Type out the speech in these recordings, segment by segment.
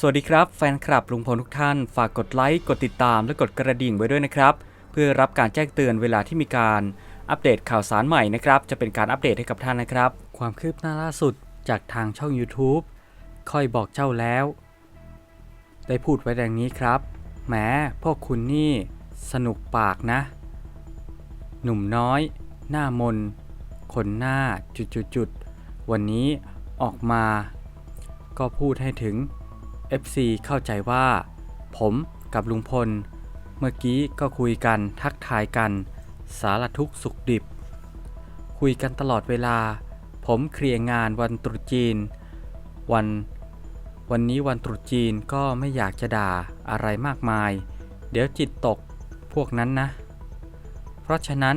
สวัสดีครับแฟนคลับลุงพลทุกท่าน ฝากกดไลค์ กดติดตามและกดกระดิ่งไว้ด้วยนะครับ เพื่อรับการแจ้งเตือนเวลาที่มีการอัปเดตข่าวสารใหม่นะครับ จะเป็นการอัปเดตให้กับท่านนะครับ ความคืบหน้าล่าสุดจากทางช่อง YouTube ค่อยบอกเจ้าแล้ว ได้พูดไว้ดังนี้ครับแหมพวกคุณนี่สนุกปากนะ หนุ่มน้อย หน้ามนคนหน้าจุดๆๆวันนี้ออกมา ก็พูดให้ถึง FC เข้าใจว่า ผมกับลุงพล เมื่อกี้ก็คุยกันทักทายกัน สารทุกสุขดิบ คุยกันตลอดเวลา ผมเคลียร์งานวันตรุษจีน วัน วันนี้วันตรุษจีนก็ไม่อยากจะด่าอะไรมากมาย เดี๋ยวจิตตกพวกนั้นนะ เพราะฉะนั้น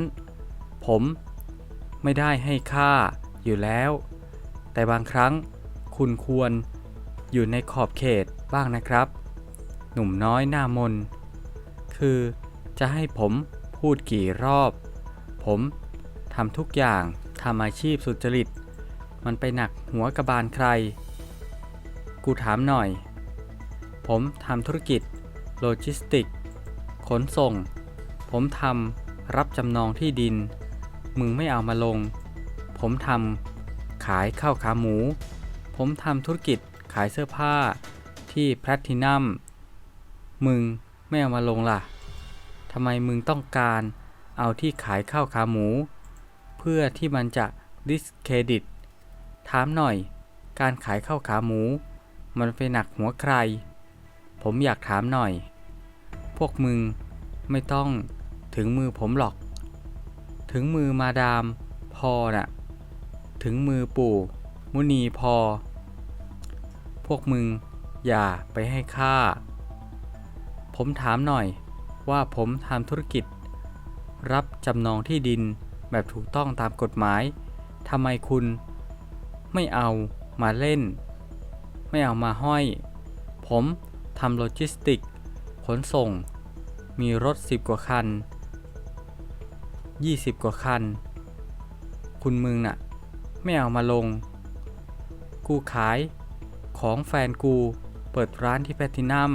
ผมไม่ได้ให้ค่าอยู่แล้ว แต่บางครั้งคุณควร อยู่ในขอบเขตบ้างนะครับ หนุ่มน้อยหน้ามน คือจะให้ผมพูดกี่รอบ ผมทำทุกอย่างทำอาชีพสุจริต มันไปหนักหัวกระบาลใคร กูถามหน่อย ผมทำธุรกิจ โลจิสติก ขนส่ง ผมทำรับจำนองที่ดิน มึงไม่เอามาลง ผมทำขายข้าวขาหมู ผมทำธุรกิจ ขายเสื้อผ้าที่แพลทินัมมึงไม่เอามาลงล่ะทำไมมึงต้องการเอาที่ขายข้าวขาหมู เพื่อที่มันจะดิสเครดิต ถามหน่อย การขายข้าวขาหมู มันไปหนักหัวใคร ผมอยากถามหน่อย พวกมึงไม่ต้องถึงมือผมหรอก ถึงมือมาดามพอน่ะ ถึงมือปู่ มุนีพอ พวกมึงอย่าไปให้ค่า ผมถามหน่อยว่าผมทำธุรกิจ รับจำนองที่ดินแบบถูกต้องตามกฎหมายทำไมคุณไม่เอามาเล่น ไม่เอามาห้อย ผมทำโลจิสติก ขนส่ง มีรถ 10 กว่าคัน 20 กว่าคัน คุณมึงน่ะ ไม่เอามาลง กูขาย ของแฟนกู เปิดร้านที่แพลตินัม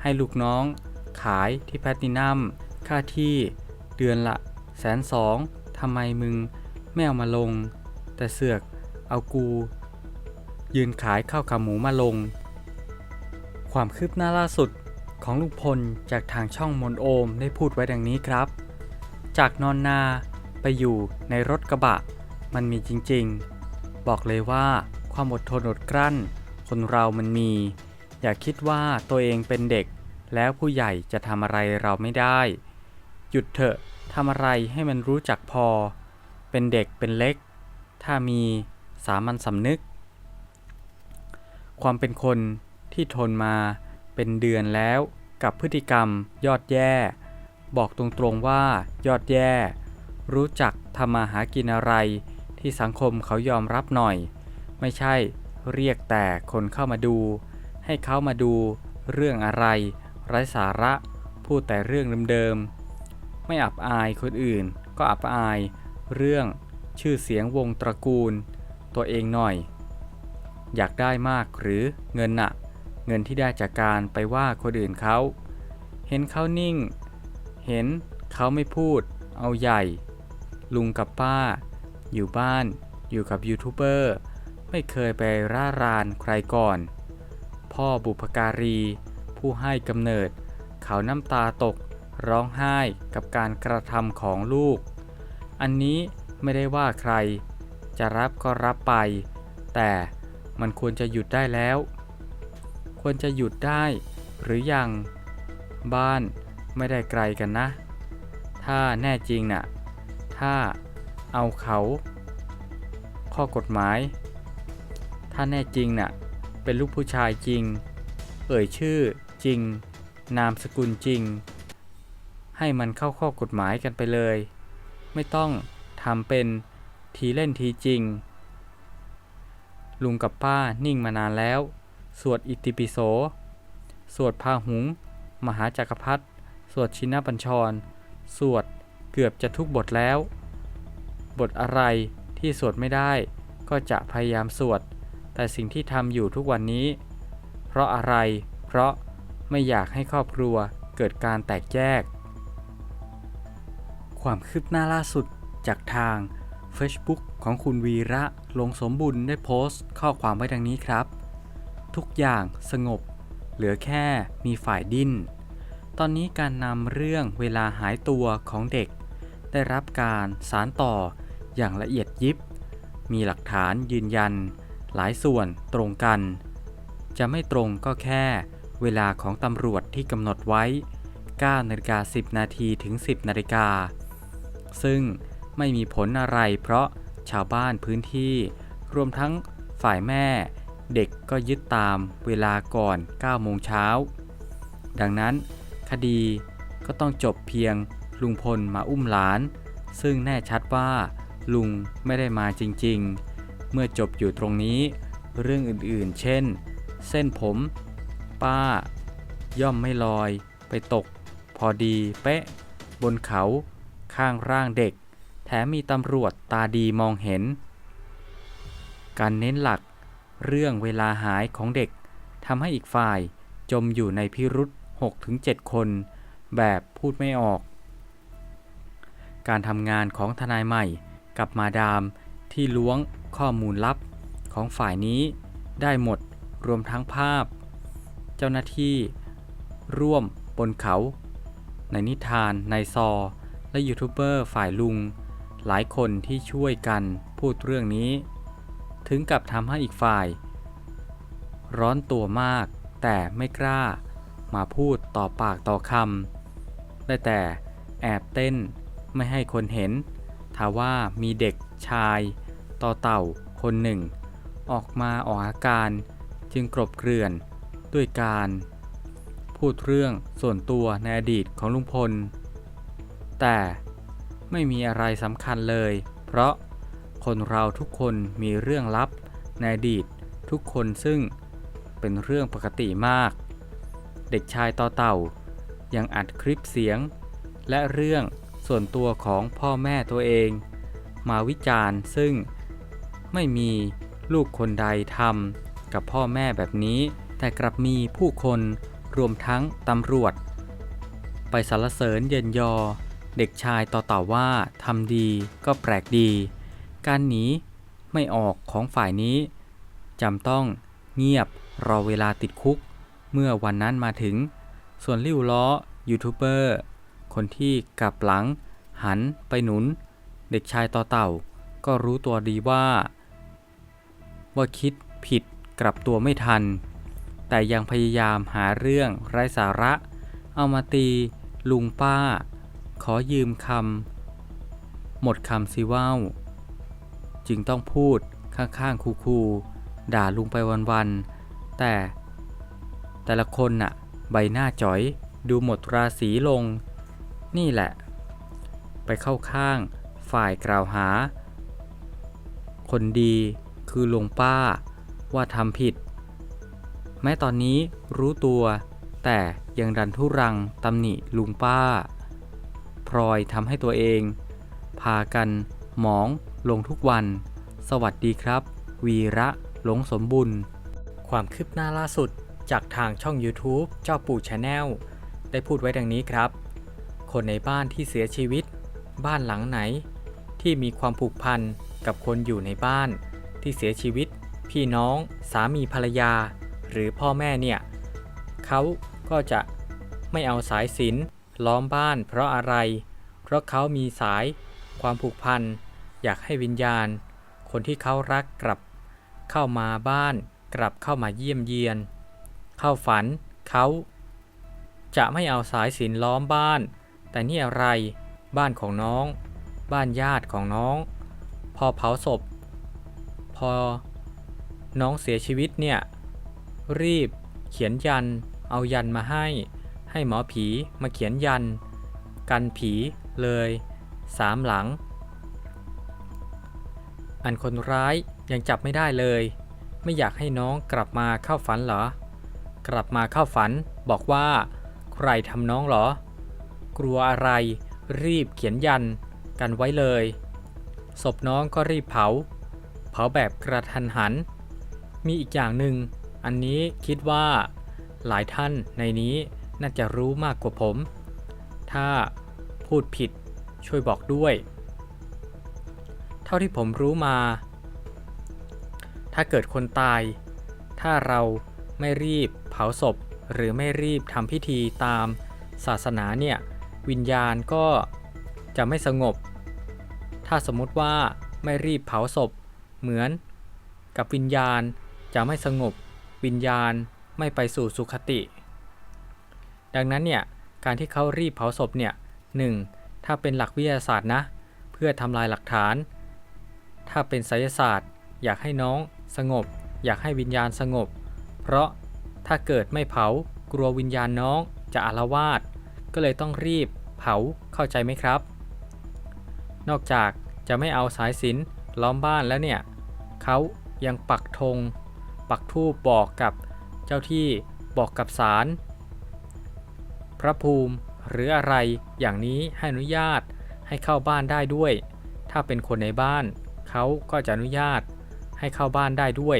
ให้ลูกน้อง ขายที่แพลตินัม ค่าที่เดือนละแสนสองทำไมมึงไม่เอามาลง แต่เสือกเอากู ยืนขายข้าวขาหมูมาลง ความคืบหน้าล่าสุดของลุงพลจากทางช่องมนโอมได้พูดไว้ดังนี้ครับ จากนอนนาไปอยู่ในรถกระบะ มันมีจริงๆ บอกเลยว่าความอดทนอดกลั้น คนเรามันมี อย่าคิดว่าตัวเองเป็นเด็ก แล้วผู้ใหญ่จะทำอะไรเราไม่ได้ หยุดเถอะทำอะไรให้มันรู้จักพอ เป็นเด็กเป็นเล็ก ถ้ามีสามัญสำนึก ความเป็นคนที่ทนมาเป็นเดือนแล้วกับพฤติกรรมยอดแย่ บอกตรงๆว่ายอดแย่ รู้จักทำมาหากินอะไรที่สังคมเขายอมรับหน่อย ไม่ใช่ เรียกแต่คนเข้ามาดู ให้เขามาดูเรื่องอะไร ไร้สาระ พูดแต่เรื่องเดิมๆ ไม่อับอายคนอื่น ก็อับอายเรื่องชื่อเสียงวงตระกูล ตัวเองหน่อย อยากได้มากหรือเงินน่ะเงินที่ได้จากการไปว่าคนอื่นเขา เห็นเขานิ่ง เห็นเขาไม่พูด เอาใหญ่ ลุงกับป้า อยู่บ้าน อยู่กับยูทูบเบอร์ ไม่เคยไปร่ารานใครก่อน พ่อบุพการี ผู้ให้กำเนิด เขาน้ำตาตกร้องไห้กับการกระทำของลูก อันนี้ไม่ได้ว่าใคร จะรับก็รับไป แต่มันควรจะหยุดได้แล้ว ควรจะหยุดได้หรือยัง บ้านไม่ได้ไกลกันนะ ถ้าแน่จริงน่ะ ถ้าเอาเขา ข้อกฎหมาย ถ้าแน่จริงน่ะ เป็นลูกผู้ชายจริง เอ่ยชื่อจริง นามสกุลจริง ให้มันเข้าข้อกฎหมายกันไปเลย ไม่ต้องทำเป็นทีเล่นทีจริง ลุงกับป้านิ่งมานานแล้ว สวดอิติปิโส สวดพาหุง มหาจักรพรรดิสวดชินบัญชร สวดเกือบจะทุกบทแล้ว บทอะไรที่สวดไม่ได้ก็จะพยายามสวด แต่สิ่งที่ทำอยู่ทุกวันนี้ เพราะอะไร เพราะไม่อยากให้ครอบครัวเกิดการแตกแยก ความคืบหน้าล่าสุดจากทาง Facebook ของคุณวีระลงสมบุญได้โพสต์ข้อความไว้ดังนี้ครับ ทุกอย่างสงบ เหลือแค่มีฝ่ายดิ้น ตอนนี้การนำเรื่องเวลาหายตัวของเด็ก ได้รับการสารต่ออย่างละเอียดยิบ มีหลักฐานยืนยัน หลายส่วนตรงกัน จะไม่ตรงก็แค่ เวลาของตำรวจที่กำหนดไว้ 9นาฬิกา10 นาทีถึง 10 นาฬิกา ซึ่งไม่มีผลอะไรเพราะชาวบ้านพื้นที่รวมทั้งฝ่ายแม่ เด็กก็ยึดตามเวลาก่อน 9 โมงเช้า ดังนั้นคดีก็ต้องจบเพียงลุงพลมาอุ้มหลาน ซึ่งแน่ชัดว่าลุงไม่ได้มาจริง ๆ เมื่อจบอยู่ตรงนี้ เรื่องอื่นๆ เช่น เส้นผม ป้า ย่อมไม่ลอย ไปตก พอดี เป๊ะ บนเขา ข้างร่างเด็ก แถมมีตำรวจตาดีมองเห็น การเน้นหลัก เรื่องเวลาหายของเด็กทำให้อีกฝ่ายจมอยู่ในพิรุษ6-7 คน แบบพูดไม่ออก การทำงานของทนายใหม่กับมาดาม ที่ล้วงข้อมูลลับของฝ่ายนี้ได้หมดรวมทั้งภาพ เจ้าหน้าที่ ร่วมบนเขา ในนิทานในซอ และยูทูบเบอร์ฝ่ายลุง หลายคนที่ช่วยกันพูดเรื่องนี้ ถึงกับทำให้อีกฝ่าย ร้อนตัวมากแต่ไม่กล้ามาพูดต่อปากต่อคำได้แต่แอบเต้นไม่ให้คนเห็นทว่ามีเด็กชาย ต่อเต่าคนหนึ่ง ออกมาออกอาการจึงกรบเกลื่อนด้วยการ พูดเรื่องส่วนตัวในอดีตของลุงพล แต่ไม่มีอะไรสำคัญเลย เพราะคนเราทุกคนมีเรื่องลับในอดีตทุกคนซึ่งเป็นเรื่องปกติมาก เด็กชายต่อเต่ายังอัดคลิปเสียง และเรื่องส่วนตัวของพ่อแม่ตัวเอง มาวิจารณ์ซึ่ง ไม่มีลูกคนใดทำกับพ่อแม่แบบนี้ แต่กลับมีผู้คนรวมทั้งตำรวจ ไปสรรเสริญเยินยอ เด็กชายต่อต่อว่าทำดีก็แปลกดี การหนีไม่ออกของฝ่ายนี้จำต้องเงียบรอเวลาติดคุก เมื่อวันนั้นมาถึง ส่วนลิ้วล้อยูทูบเบอร์คนที่กลับหลัง หันไปหนุน เด็กชายต่อเต่าก็รู้ตัวดีว่า ว่าคิดผิดกลับตัวไม่ทัน แต่ยังพยายามหาเรื่องไร้สาระ เอามาตี ลุงป้า ขอยืมคำหมดคำสิว่าวจึงต้องพูดข้างๆคูๆด่าลุงไปวันๆแต่ แต่ละคนน่ะ ใบหน้าจ๋อยดูหมดราศีลง นี่แหละ ไปเข้าข้างฝ่ายกล่าวหา คนดี คือลุงป้า ว่าทำผิด แม้ตอนนี้รู้ตัว แต่ยังดันทุรังตำหนิลุงป้า พลอยทำให้ตัวเอง พากัน หมอง ลงทุกวัน สวัสดีครับ วีระหลงสมบุญ ความคืบหน้าล่าสุดจากทางช่อง YouTube เจ้าปู่ชาแนลได้พูดไว้ดังนี้ครับ คนในบ้านที่เสียชีวิต บ้านหลังไหน ที่มีความผูกพันกับคนอยู่ในบ้าน ที่เสียชีวิต พี่น้อง สามีภรรยา หรือพ่อแม่เนี่ยเขาก็จะไม่เอาสายสินล้อมบ้านเพราะอะไร เพราะเขามีสายความผูกพัน อยากให้วิญญาณ คนที่เขารักกลับ เข้ามาบ้านกลับเข้ามาเยี่ยมเยียน เข้าฝันเขาจะไม่เอาสายสินล้อมบ้าน แต่นี่อะไร บ้านของน้อง บ้านญาติของน้อง พอเผาศพ อน้องเสียชีวิตเนี่ย รีบเขียนยัน เอายันมาให้ ให้หมอผีมาเขียนยัน กันผีเลยสามหลัง อันคนร้ายยังจับไม่ได้เลย ไม่อยากให้น้องกลับมาเข้าฝันเหรอ กลับมาเข้าฝันบอกว่า ใครทำน้องเหรอ กลัวอะไรรีบเขียนยันกันไว้เลย ศพน้องก็รีบเผา เผาแบบกระทันหัน มีอีกอย่างหนึ่ง อันนี้คิดว่าหลายท่านในนี้น่าจะรู้มากกว่าผม ถ้าพูดผิดช่วยบอกด้วย เท่าที่ผมรู้มา ถ้าเกิดคนตาย ถ้าเราไม่รีบเผาศพหรือไม่รีบทำพิธีตามศาสนาเนี่ย วิญญาณก็จะไม่สงบ ถ้าสมมติว่าไม่รีบเผาศพ เหมือนกับวิญญาณจะไม่สงบวิญญาณไม่ไปสู่สุคติ ดังนั้นเนี่ยการที่เขารีบเผาศพเนี่ยหนึ่งถ้าเป็นหลักวิทยาศาสตร์นะ เพื่อทำลายหลักฐาน ถ้าเป็นไสยศาสตร์ อยากให้น้องสงบ อยากให้วิญญาณสงบ เพราะถ้าเกิดไม่เผากลัววิญญาณน้องจะอาละวาดก็เลยต้องรีบเผาเข้าใจไหมครับ นอกจากจะไม่เอาสายสินล้อมบ้านแล้วเนี่ย เขายังปักธง ปักธูปบอกกับเจ้าที่บอกกับศาลพระภูมิหรืออะไรอย่างนี้ให้อนุญาตให้เข้าบ้านได้ด้วย ถ้าเป็นคนในบ้าน เขาก็จะอนุญาตให้เข้าบ้านได้ด้วย